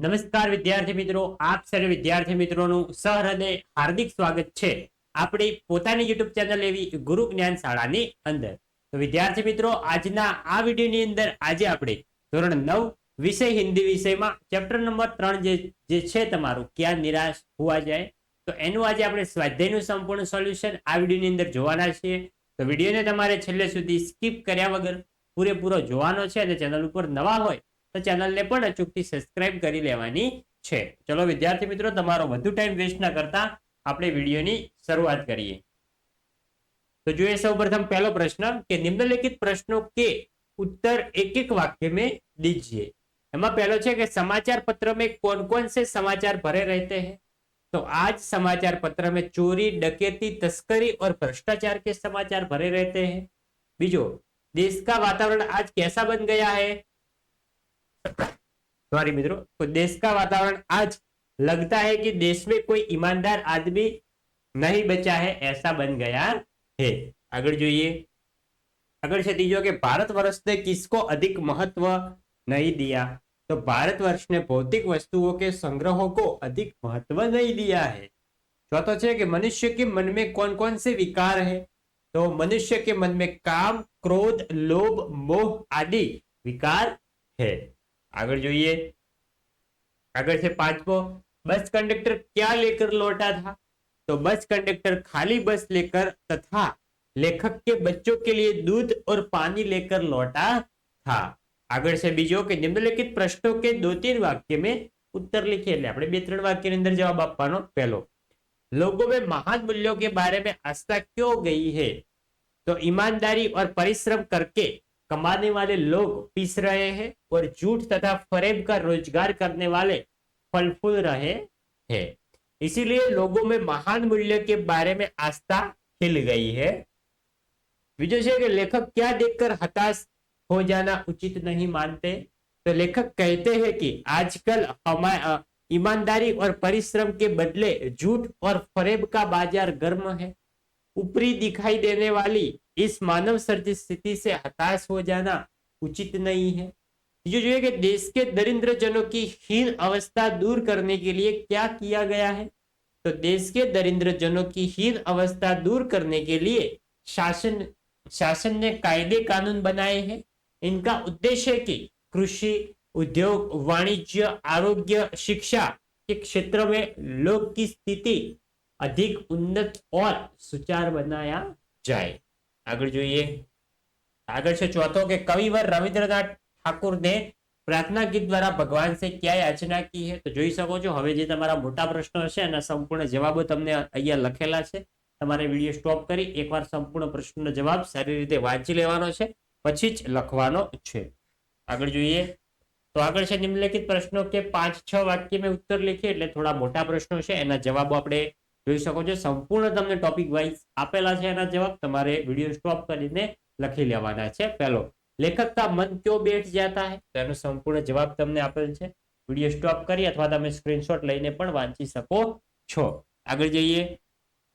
નમસ્કાર વિદ્યાર્થી મિત્રો, આપ સર્વે વિદ્યાર્થી મિત્રોનું સહૃદય હાર્દિક સ્વાગત છે. આપણી પોતાની યુટ્યુબ ચેનલ એવી ગુરુ જ્ઞાન શાળાની અંદર. તો વિદ્યાર્થી મિત્રો, આજના આ વિડીયોની અંદર આજે આપણે ધોરણ નવ વિષય હિન્દી વિષયમાં ચેપ્ટર નંબર ત્રણ જે છે તમારું, ક્યાં નિરાશ હોવા જાય, તો એનું આજે આપણે સ્વાધ્યાયનું સંપૂર્ણ સોલ્યુશન આ વિડીયોની અંદર જોવાના છીએ. તો વિડીયોને તમારે છેલ્લે સુધી સ્કીપ કર્યા વગર પૂરેપૂરો જોવાનો છે અને ચેનલ ઉપર નવા હોય તો ચેનલને પણ અચૂકથી સબસ્ક્રાઇબ કરી લેવાની છે ચલો વિદ્યાર્થી મિત્રો તમારો વધુ ટાઈમ વેસ્ટ ના કરતા આપણે વિડીયોની શરૂઆત કરીએ તો જોઈએ સૌ પ્રથમ પહેલો પ્રશ્ન કે નિમ્નલિખિત પ્રશ્નો કે उत्तर एक एक वाक्य में दीजिए एमा पहलो છે કે समाचार पत्र में कौन कौन से समाचार भरे रहते हैं तो आज समाचार पत्र में चोरी डकैती तस्करी और भ्रष्टाचार के समाचार भरे रहते हैं बीजो देश का वातावरण आज कैसा बन गया है सॉरी मित्रों तो देश का वातावरण आज लगता है कि देश में कोई ईमानदार आदमी नहीं बचा है ऐसा बन गया है आगे જોઈએ अगर से तीजो के भारतवर्ष ने किसको अधिक महत्व नहीं दिया तो भारतवर्ष ने भौतिक वस्तुओं के संग्रहों को अधिक महत्व नहीं दिया है चौथा है कि मनुष्य के मन में कौन कौन से विकार है तो मनुष्य के मन में काम क्रोध लोभ मोह आदि विकार है आगे જોઈએ આગળ છે પાંચમો बस कंडक्टर क्या लेकर लौटा था तो बस कंडक्टर खाली बस लेकर तथा लेखक के बच्चों के लिए दूध और पानी लेकर लौटा था આગળ છે બીજો કે નિમ્નલિખિત પ્રશ્નો કે દो तीन वाक्य में उत्तर लिखिए એટલે આપણે બે ત્રણ વાક્યની અંદર જવાબ આપવાનો પહેલો लोगों में महान मूल्यों के बारे में आस्था क्यों गई है तो ईमानदारी और परिश्रम करके कमाने वाले लोग पीस रहे हैं और झूठ तथा फरेब का रोज़गार करने वाले फल फूल रहे हैं। इसीलिए लोगों में महान मूल्य के बारे में आस्था खिल गई है। है कि लेखक क्या देखकर हताश हो जाना उचित नहीं मानते? तो लेखक कहते हैं कि आजकल हमारे ईमानदारी और परिश्रम के बदले झूठ और फरेब का बाज़ार गर्म है। ऊपरी दिखाई देने वाली इस मानव सर्जित स्थिति से हताश हो जाना उचित नहीं है। जो जो है कि देश के दरिद्र जनों की हीन अवस्था दूर करने के लिए क्या किया गया है? तो देश के दरिद्र जनों की हीन अवस्था दूर करने के लिए शासन शासन ने कायदे कानून बनाए हैं। इनका उद्देश्य है कि कृषि, उद्योग, वाणिज्य, आरोग्य, शिक्षा के क्षेत्र में लोग की स्थिति अधिक उन्नत और सुचार बनाया जाए। આગળ જોઈએ. આગળ છે ચોથો કે કવિવર રવિન્દ્રનાથ ઠાકુરને પ્રાર્થના ગીત દ્વારા ભગવાન સે ક્યાંય યાચના કી હે? તો જોઈ શકો છો. હવે જે તમારા મોટા પ્રશ્નો છે એના સંપૂર્ણ જવાબો તમને અહીંયા લખેલા છે. તમારે વીડિયો સ્ટોપ કરી એકવાર સંપૂર્ણ પ્રશ્નનો જવાબ સારી રીતે વાંચી લેવાનો છે. પછી જ લખવાનો છે. આગળ જોઈએ. તો આગળ છે નિમ્નલિખિત પ્રશ્નો કે પાંચ છ વાક્ય મેં ઉત્તર લખીએ એટલે થોડા મોટા પ્રશ્નો છે. એના જવાબો આપણે જોઈ શકો છો. સંપૂર્ણ તમને ટોપિક વાઇઝ આપેલા છે એના જવાબ તમારે વીડિયો સ્ટોપ કરીને લખી લેવાના છે પહેલો. લેખક કા મન ક્યો બેઠ જતા હે? તો એનો સંપૂર્ણ જવાબ તમને આપેલ છે. વીડિયો સ્ટોપ કરી અથવા તમે સ્ક્રીનશોટ લઈને પણ વાંચી શકો છો. આગળ જઈએ.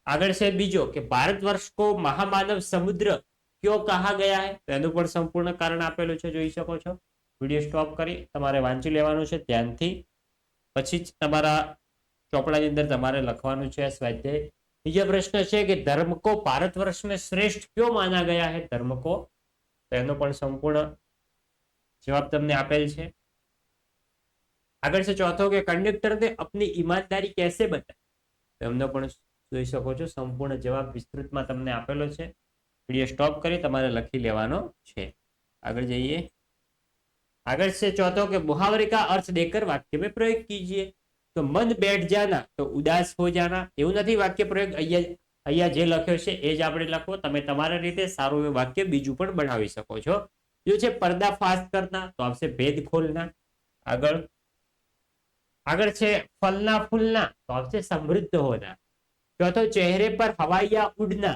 આગળ છે બીજો કે ભારત વર્ષ કો મહામાનવ સમુદ્ર ક્યો કહા ગયા હે? તો એનું પણ સંપૂર્ણ કારણ આપેલું છે. જોઈ શકો છો. વીડિયો સ્ટોપ કરી. તમારે વાંચી લેવાનું છે ધ્યાનથી. પછી જ તમારા ચોપડાની અંદર તમારે લખવાનું છે સ્વાધ્યાય. બીજો પ્રશ્ન છે કે ધર્મ ભારત વર્ષ શ્રેષ્ઠ ક્યો માના ગયા હે? ધર્મ તો એનો પણ સંપૂર્ણ જવાબ તમને આપેલ છે. આગળ છે ચોથો કે કંડક્ટરને આપની ઈમાનદારી કેસે બતાવી? એમનો પણ જોઈ શકો છો, સંપૂર્ણ જવાબ વિસ્તૃતમાં તમને આપેલો છે. વીડિયો સ્ટોપ કરી તમારે લખી લેવાનો છે. આગળ જઈએ. આગળ છે ચોથો કે મુહાવરે અર્થ દેકર વાક્ય મેં પ્રયોગ કીજીએ? તો મન બેઠ જાના, તો ઉદાસ હો જાના. એવું નથી વાક્ય પ્રયોગ, અહીંયા અહીંયા જે લખ્યો છે એ જ આપણે લખો. તમે તમારા રીતે સારું વાક્ય બીજું પણ બનાવી શકો છો. જો છે પડદા ફાસ્ટ કરના તો આવશે ભેદ ખોલના. આગળ. આગળ છે ફલના ફૂલના, તો આવશે સમૃદ્ધ હોના. ચોથો, ચહેરે પર હવાઈયા ઉડના,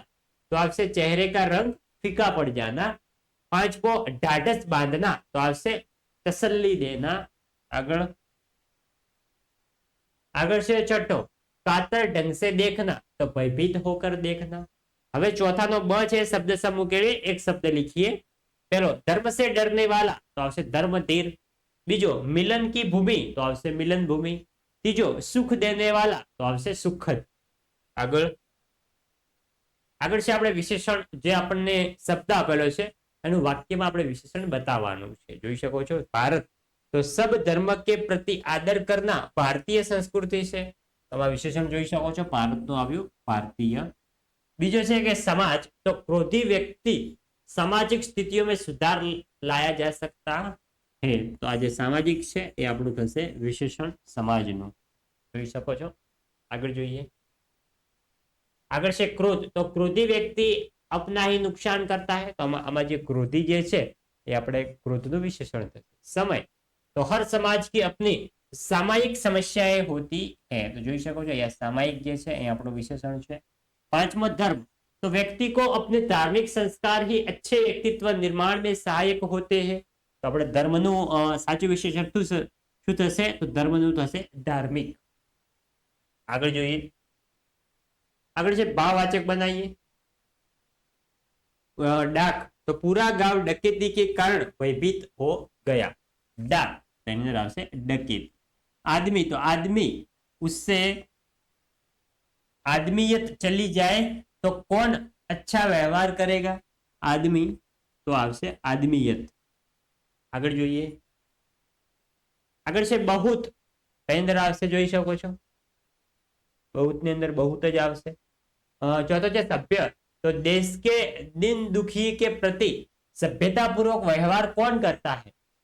તો આવશે ચહેરે કા રંગ ફીકા પડ જાના. પાંચમો, ઢાઢસ બાંધના, તો આવશે તસલ્લી દેના. આગળ. આગળ છે છઠ્ઠો. કાતર ઢંગ દેખના, તો ભયભીત હોકર દેખના. હવે ચોથાનો બ છે શબ્દ સમૂહ કેળવી એક શબ્દ લીખીએ. પેલો ધર્મ સે ડરને વાલા, તો આવશે ધર્મ તીર બીજો, મિલન કી ભૂમિ, તો આવશે મિલન ભૂમિ. ત્રીજો, સુખ દેને વાલા, તો આવશે સુખદ. આગળ. આગળ છે આપણે વિશેષણ, જે આપણને શબ્દ આપેલો છે, એનું વાક્યમાં આપણે વિશેષણ બતાવવાનું છે. જોઈ શકો છો? ભારત. તો સબ ધર્મ કે પ્રતિ આદર કરના ભારતીય સંસ્કૃતિ છે. તમે વિશેષણ જોઈ શકો છો. ભારતનું આવ્યું ભારતીય. બીજો છે કે સમાજ. તો ક્રોધી વ્યક્તિ સામાજિક સ્થિતિઓમાં સુધાર લાયા જા સકતા હે. તો આ જે સામાજિક છે. એ આપણું થશે વિશેષણ સમાજનું. જોઈ શકો છો. આગળ જોઈએ. આગળ છે ક્રોધ. તો ક્રોધી વ્યક્તિ અપના નુકસાન કરતા હે. તો આમાં જે ક્રોધી જે છે, એ આપણે ક્રોધનું વિશેષણ થશે. સમય. તો હર સમાજ की अपनी सामायिक समस्याएं होती है तो જોઈ શકો છો અહીંયા સામાયિક જે છે એ આપણું વિશેષણ છે પાંચમો ધર્મ तो व्यक्ति को अपने धार्मिक संस्कार ही अच्छे व्यक्तित्व निर्माण में सहायक होते हैं તો આપણે ધર્મનું અ, સાચું વિશેષણ શું છે- શું થશે તો ધર્મનું થશે ધાર્મિક આગળ જોઈએ આગળ છે ભાવવાચક બનાવીએ अ, डाक तो पूरा गांव डकैती के कारण भयभीत हो गया डाक તેની અંદર આવશે डकैत आदमी तो आदमी उससे आदमीयत चली जाए तो कौन अच्छा व्यवहार करेगा आदमी તો આવશે આદમીયત આગળ જોઈએ આગળ છે બહુત તેની અંદર આવશે જોઈ શકો છો બહુત ની અંદર બહુત જ આવશે અ, ચોથો છે સભ્ય तो देश के दिन दुखी के प्रति સભ્યતાપૂર્વક વ્યવહાર કોણ કરતા है તો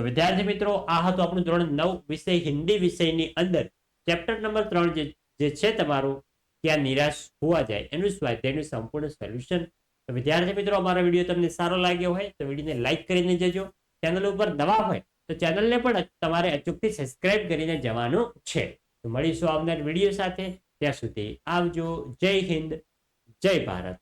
તો વિદ્યાર્થી મિત્રો, આ હતું આપણું ધોરણ નવ વિષય, હિન્દી વિષયની અંદર. ચેપ્ટર નંબર ત્રણ જે છે તમારું, ત્યાં નિરાશ હોવા જાય. એનું સ્વાધ્યાયનું સંપૂર્ણ સોલ્યુશન તો વિદ્યાર્થી મિત્રો, અમારો વીડિયો તમને સારો લાગ્યો હોય, તો વિડીયોને લાઈક કરીને જજો. ચેનલ ઉપર નવા હોય, તો ચેનલને પણ તમારે અચૂકથી સબસ્ક્રાઇબ કરીને જવાનું છે. તો મળીશું આવનાર વીડિયો સાથે. ત્યાં સુધી આવજો. જય હિન્દ. જય ભારત.